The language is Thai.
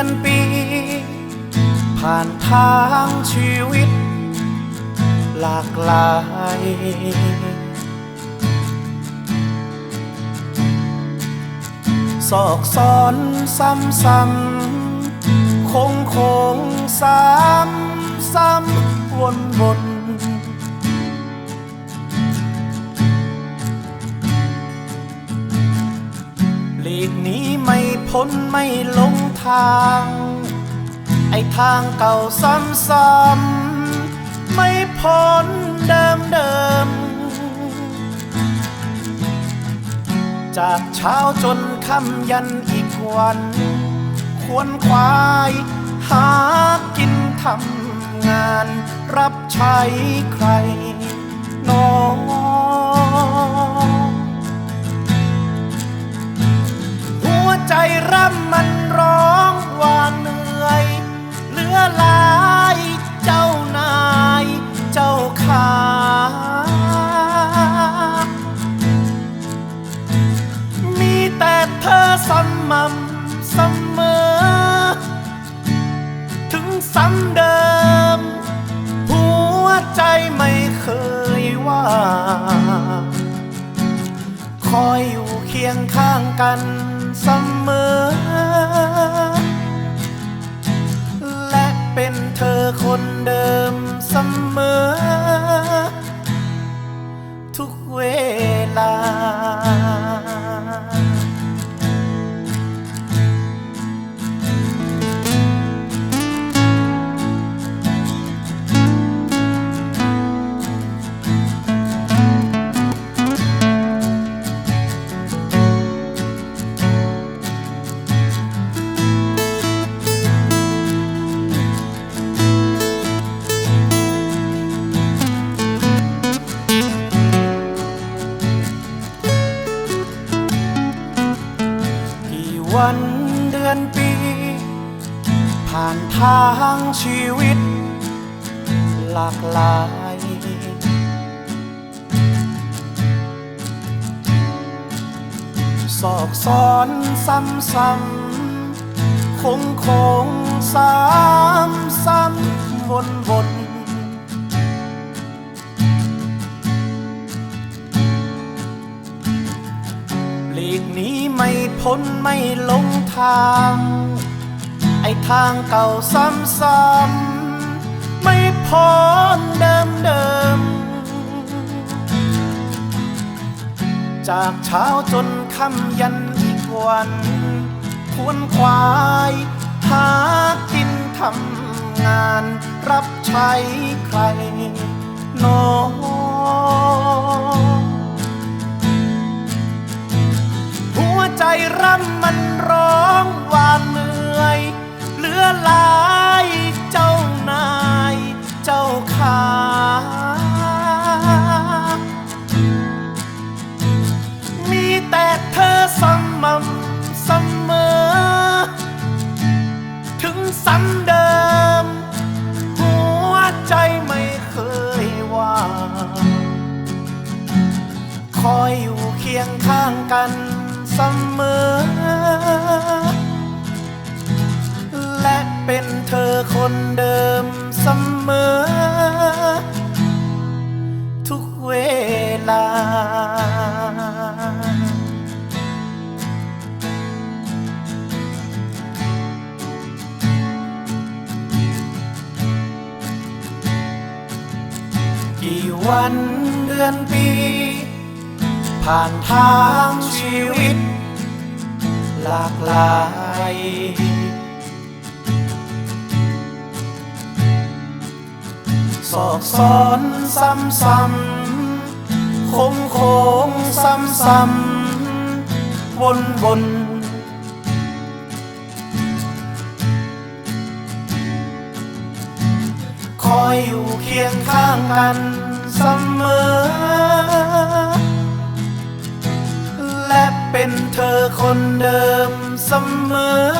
ือนปี ผ่านทางชีวิต หลากหลายซอกซ้อนซ้ำซ้ำคงคงซ้ำซ้ำวนวนหลีกนี้ไม่พ้นไม่ลง ทาง ไอทางเก่าซ้ำซ้ำไม่พ้นเดิมเดิม จากเช้าจนค่ำยันอีกวัน ควรควายหากินทำงาน รับใช้ใครน้องหัวใจร่ำมัน กันเสมอ และเป็นเธอคนเดิม อนปี ผ่านทางชีวิต หลากหลายซอกซ้อนซ้ำซ้ำคงคงซ้ำซ้ำวนวน ไม่พ้นไม่ลงทาง ไอทางเก่าซ้ำซ้ำไม่พ้นเดิมเดิม จากเช้าจนค่ำยันอีกวันควรควายหากินทำงานรับใช้ใครน้องำมันร้องว่าเหนื่อย เหลือหลายเจ้านาย เจ้าขามีแต่เธอสม่ำเสมอ ถึงซ้ำเดิม หัวใจไม่เคยว่า คอยอยู่เคียงข้างกัน สมอ และเป็นเธอคนเดิมเสมอ ทุกเวลา กี่วันเดือนปี ผ่านทางชีวิต หลากหลาย สอกซ้อนซ้ำซ้ำคงคงซ้ำซ้ำวนวนคอยอยู่เคียงข้างกันเสมอ คนเดิมเสมอ